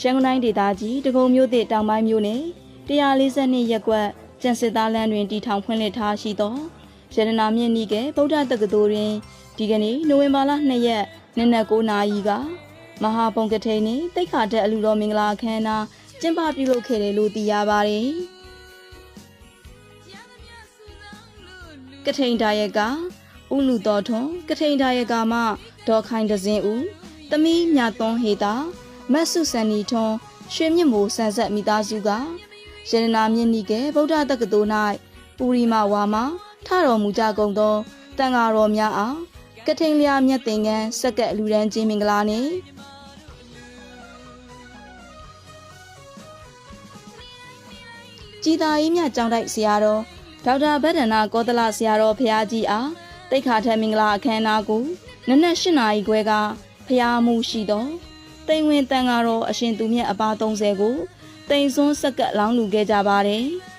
ရန်ကုန်တိုင်းဒေသကြီးတကုံမြို့သစ်တောင်ပိုင်းမြို့နယ်142ရပ်ကွက်ကျန်စစ်သားလမ်းတွင်တည်ထောင်ဖွင့်လှစ်ထားရှိသောရတနာမြင့်နီကဲဗုဒ္ဓတက္ကသိုလ်တွင်ဒီကနေ့နိုဝင်ဘာလ2ရက်နေ့နက်9နာရီကမဟာပုံကထိန်နှင့်တိတ်ခါတဲ့အလူတော်မင်္ဂလာအခမ်းအနားကျင်းပပြုလုပ်ခဲ့တယ်လို့သိရပါတယ်ကထိန်ဒါယကဥလူတော်ထွန်းကထိန်ဒါယကမှဒေါ်ခိုင်ဒဇင်ဦးသမီးမြသွန်းဟေတာ မတ်စုစန်နီထွန်းရွှေမြင့်မိုးဆန်ဆက်မိသားစုကရတနာမြင့်နီကဲဗုဒ္ဓတက္ကသိုလ်၌ပူရီမဝါမထတော်မူကြကုန်သောတန်ဃာတော်များအားကထိန်လျာမြတ်သင်္ကန်းစက္ကက်လူရန်ချင်းမင်္ဂလာနှင့်ကြည်သာရေးမြကျောင်းတိုက်ဆရာတော်ဒေါက်တာဗဒ္ဒနာကောသလဆရာတော်ဖရာကြီးအားတိတ်ခါထက်မင်္ဂလာအခမ်းအနားကိုနနက်၈နာရီခွဲကဖရာမှုရှိသော တိမ်ဝင်တန်ဃာတော်အရှင်သူမြတ်အပါ30ကိုတိမ်စွန်းစက္ကက်လောင်းလူခဲ့ကြပါတယ်။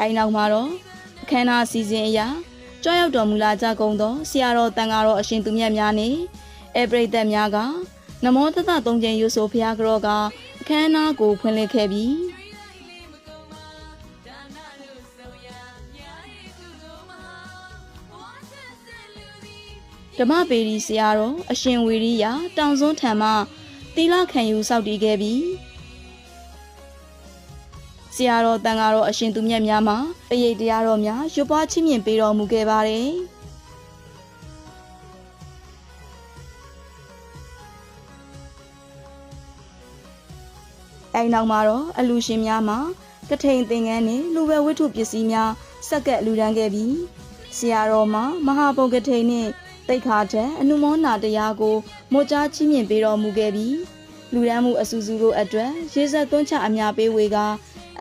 အိုင်နောက်မှာတော့အခမ်းအနားအစီအစဉ်အရာကြွရောက်တော်မူလာကြကုန်သောဆရာတော်တန်ဃာတော်အရှင်သူမြတ်များနှင့်အပရိသတ်များကနမောတသသုံးကျင်ရွဆိုဖရာကြောကအခမ်းအနားကိုဖွင့်လှစ်ခဲ့ပြီးလေးမကုန်ပါဒါနလို့ဆိုရညာရဲ့ကုသိုလ်မဟာဘဝဆက်ဆက်လူသည်ဓမ္မပေရီဆရာတော်အရှင်ဝေရိယတောင်စွန်းထံမှသီလခံယူစောင့်တည်ခဲ့ပြီး ဆရာတော်တန်ဃာတော်အရှင်သူမြတ်များမှာအရေးတရားတော်များရွတ်ပွားချီးမြှင့်ပေးတော်မူခဲ့ပါတယ်။အဲနောက်မှာတော့အလူရှင်များမှာကထိန်သင်္ကန်းနဲ့လူပဲဝတ္ထုပစ္စည်းများစက္ကပ်လူဒန်းခဲ့ပြီးဆရာတော်မှာမဟာပုံကထိန်နဲ့တိတ်ခါထက်အနုမောနာတရားကိုမောကြားချီးမြှင့်ပေးတော်မူခဲ့ပြီးလူဒန်းမှုအစူစူတို့အတွက်ရေဆက်သွန်းချအများပေးဝေက